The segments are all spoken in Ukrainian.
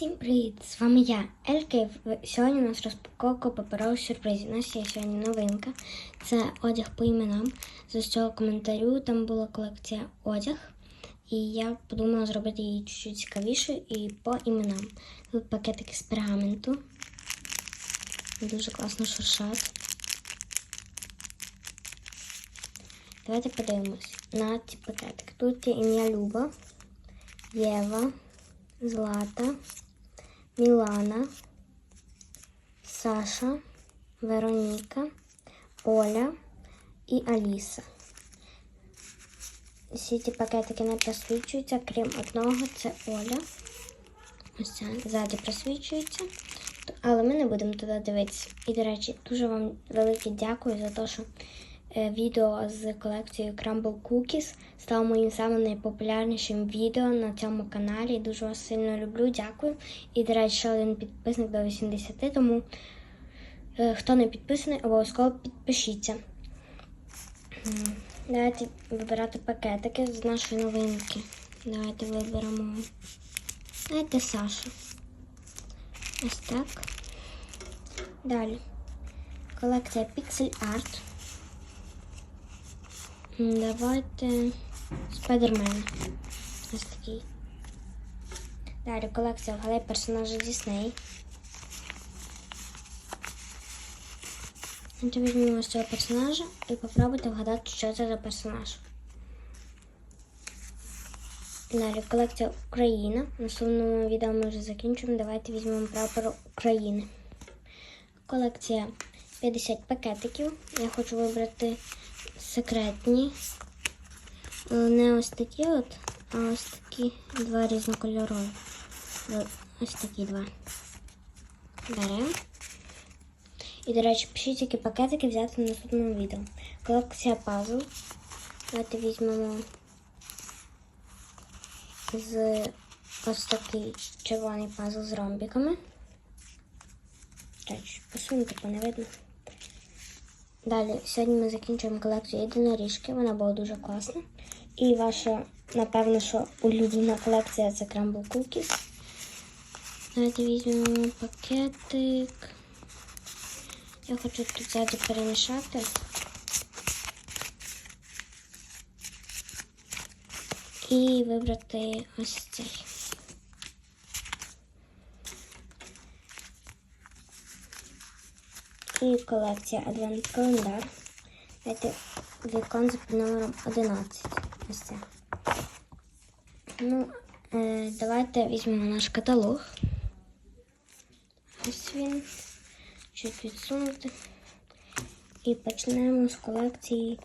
Всім привіт! З вами я, Елька. Сьогодні у нас розпаковка паперових сюрпризів. У нас є сьогодні новинка. Це одяг по іменам. З цього коментарю там була колекція одяг. І я подумала зробити її чуть-чуть цікавішою і по іменам. Тут пакетики з пергаменту. Дуже класно шуршать. Давайте подивимось на ці пакетики. Тут є ім'я Люба, Єва. Злата, Мілана, Саша, Вероніка, Оля і Аліса. Всі ці пакетики не просвічуються, крім одного, це Оля. Ось це ззаді просвічується. Але ми не будемо туди дивитися. І, до речі, дуже вам велике дякую за те, що відео з колекцією Crumble Cookies стало моїм самим найпопулярнішим відео на цьому каналі. Дуже вас сильно люблю, дякую. І, до речі, ще один підписник до 80, тому е, хто не підписаний, обов'язково підпишіться. Давайте вибирати пакетики з нашої новинки. Давайте виберемо. Давайте Сашу. Ось так. Далі. Колекція Pixel Art. Давайте Спайдермен. Ось такий. Далі колекція вгадай персонажа Дісней. Візьмемо ось цього персонажа і попробуйте вгадати, що це за персонаж. Далі колекція Україна. Наступному відео ми вже закінчимо. Давайте візьмемо прапор України. Колекція 50 пакетиків. Я хочу вибрати секретні. Е, Не ось такі от, а ось такі два різнокольорові. Е, Ось такі два. Беремо. І, до речі, пишіть, які пакетики взяти в наступному відео. Колекція пазл. Давайте візьмемо з ось такий червоний пазл з ромбиками. Речі, посунути, бо не видно. Далі, сьогодні ми закінчуємо колекцію єдиноріжки. Вона була дуже класна. І ваша, напевно, що улюблена колекція це Crumble Cookies. Давайте візьмемо пакетик. Я хочу тут ззаді перемішати. І вибрати ось цей. І колекція Адвент календар. Давайте вікон під номером 11. Ось це. Ну, е, давайте візьмемо наш каталог. Ось він. Чуть відсунути. І почнемо з колекції.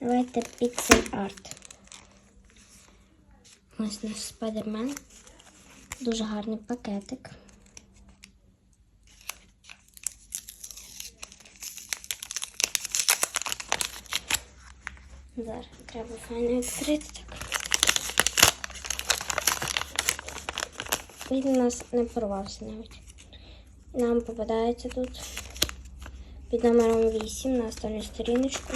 Давайте Pixel Art. Ось наш спайдермен. Дуже гарний пакетик. Зараз треба файно відкрити так. Він у нас не порвався навіть. Нам попадається тут під номером 8 на останню сторіночку.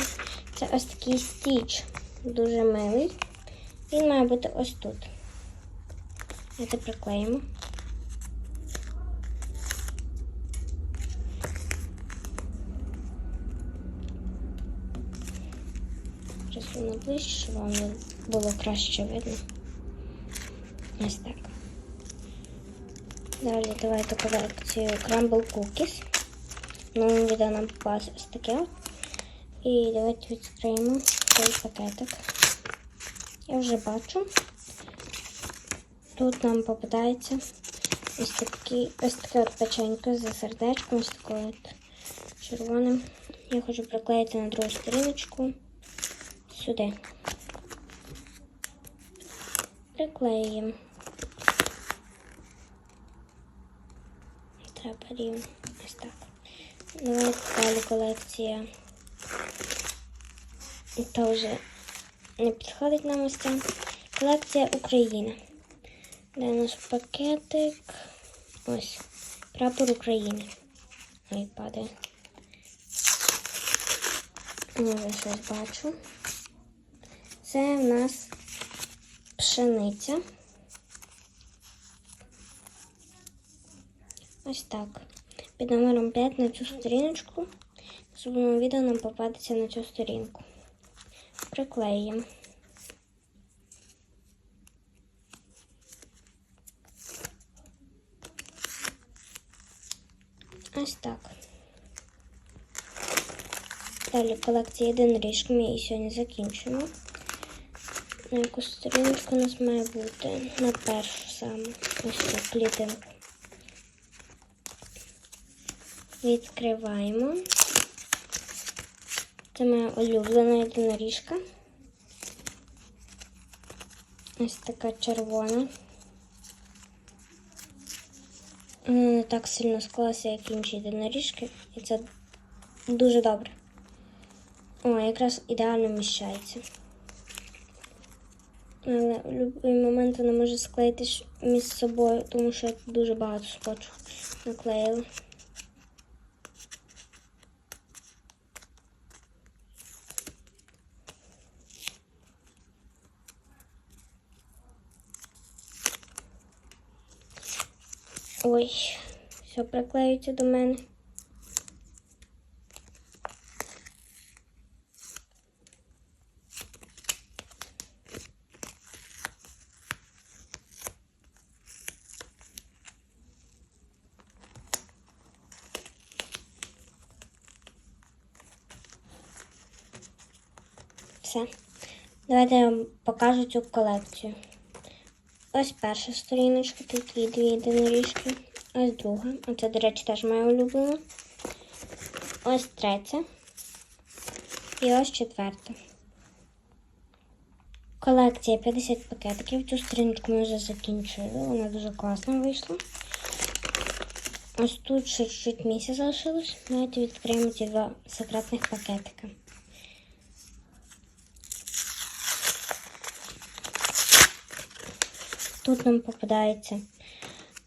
Це ось такий стіч. Дуже милий. Він має бути ось тут. Це приклеїмо. Присуну ближче, щоб вам було краще видно. Ось так. Далі давайте колекцію Crumble Cookies. Ну, відео нам попалось ось таке. І давайте відкриємо цей пакетик. Я вже бачу. Тут нам попадається ось такі, ось таке от печенько за сердечком, ось такою от червоним. Я хочу приклеїти на другу сторіночку сюди. Приклеїмо. Треба рівно. Ось так. Давайте далі колекція. То вже не підходить нам ось ця. Колекція Україна. Де наш пакетик? Ось. Прапор України. Ой, падає. Я вже щось бачу. Це в нас пшениця. Ось так. Під номером 5 на цю сторіночку. В відео нам попадеться на цю сторінку. Приклеїмо. Ось так. Далі колекція єдиноріжки. Ми її сьогодні закінчуємо. На яку сторіночку у нас має бути? На першу саме. Ось цю клітинку. Відкриваємо. Це моя улюблена єдиноріжка. Ось така червона. Вона не так сильно склалася, як інші єдиноріжки. І це дуже добре. О, якраз ідеально вміщається. Але в будь-який момент вона може склеїтись між собою, тому що я дуже багато скотчу наклеїла. Ой, все приклеюється до мене. Все. Давайте я вам покажу цю колекцію. Ось перша сторіночка, такі дві єдиноріжки. Ось друга. Оце, до речі, теж моя улюблена. Ось третя. І ось четверта. Колекція 50 пакетиків. Цю сторіночку ми вже закінчили. Вона дуже класно вийшла. Ось тут ще чуть місяць залишилось. Давайте відкриємо ці два секретних пакетика. Тут нам попадається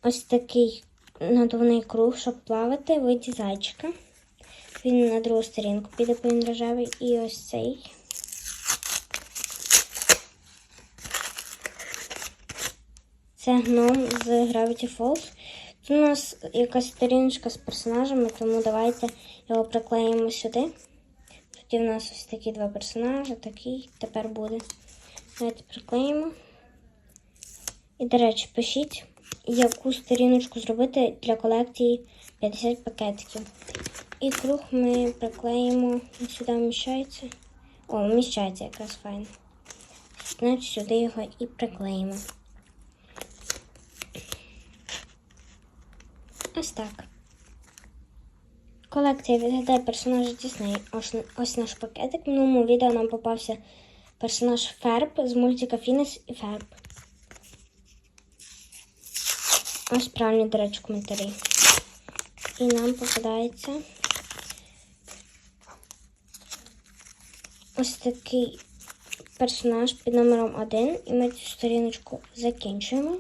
ось такий надувний круг, щоб плавати виді зайчика. Він на другу сторінку піде, бо він рожевий. І ось цей. Це гном з Gravity Falls. Тут у нас якась сторіночка з персонажами, тому давайте його приклеїмо сюди. Тоді в нас ось такі два персонажі, такий тепер буде. Давайте приклеїмо. І, до речі, пишіть, яку сторіночку зробити для колекції 50 пакетиків. І круг ми приклеїмо, сюди вміщається. О, вміщається якраз файно. Значить, сюди його і приклеїмо. Ось так. Колекція відгадає персонажа Дісней. Ось, ось наш пакетик. В минулому відео нам попався персонаж Ферб з мультика Фінес і Ферб. Ось правильні, до речі, коментарі. І нам попадається ось такий персонаж під номером 1. І ми цю сторіночку закінчуємо.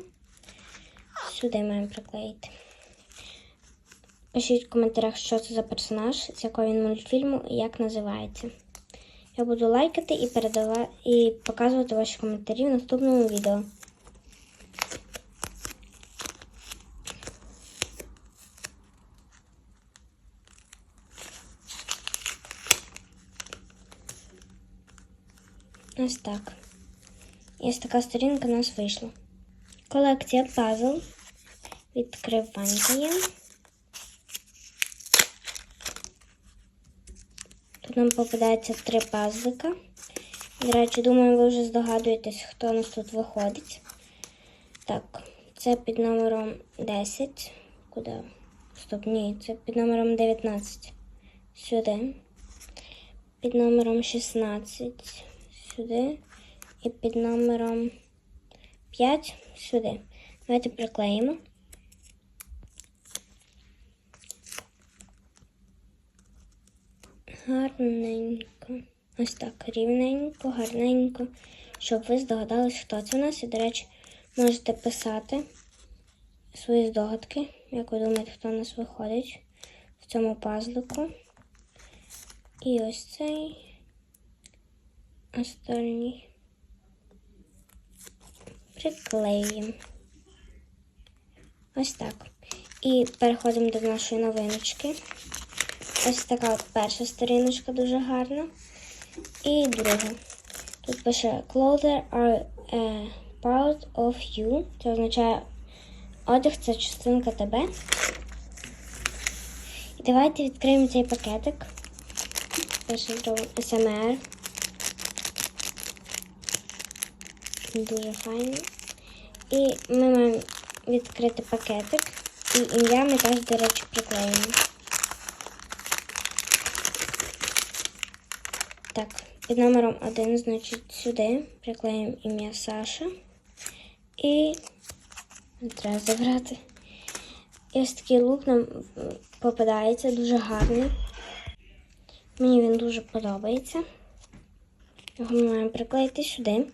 Сюди маємо приклеїти. Пишіть в коментарях, що це за персонаж, з якого він мультфільму і як називається. Я буду лайкати і передавати і показувати ваші коментарі в наступному відео. Ось так. І ось така сторінка у нас вийшла. Колекція пазл. Відкриваємо. Тут нам попадається три пазлика. До речі, думаю, ви вже здогадуєтесь, хто у нас тут виходить. Так, це під номером 10. Куди? Стоп, ні, це під номером 19. Сюди. Під номером 16. Сюди. І під номером 5 сюди. Давайте приклеїмо. Гарненько. Ось так, рівненько, гарненько. Щоб ви здогадались, хто це у нас. І, до речі, можете писати свої здогадки, як ви думаєте, хто у нас виходить в цьому пазлику. І ось цей остальний приклеїмо. Ось так. І переходимо до нашої новиночки. Ось така перша сторіночка дуже гарна. І друга. Тут пише Clothes are a part of you. Це означає одяг це частинка тебе. І давайте відкриємо цей пакетик. Перше зробимо СМР. Дуже файно. І ми маємо відкрити пакетик. І ім'я ми теж, до речі, приклеїмо. Так, під номером 1, значить, сюди приклеїмо ім'я Саша. І треба забрати. І ось такий лук нам попадається, дуже гарний. Мені він дуже подобається. Його ми маємо приклеїти сюди.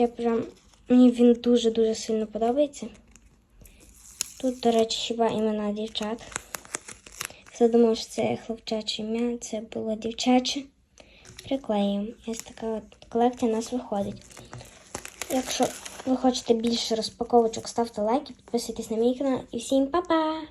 Я прям, мені він дуже-дуже сильно подобається. Тут, до речі, хіба імена дівчат. Хто думав, що це хлопчаче ім'я, це було дівчаче. Приклеїмо. Ось така от колекція у нас виходить. Якщо ви хочете більше розпаковочок, ставте лайки, підписуйтесь на мій канал і всім па-па!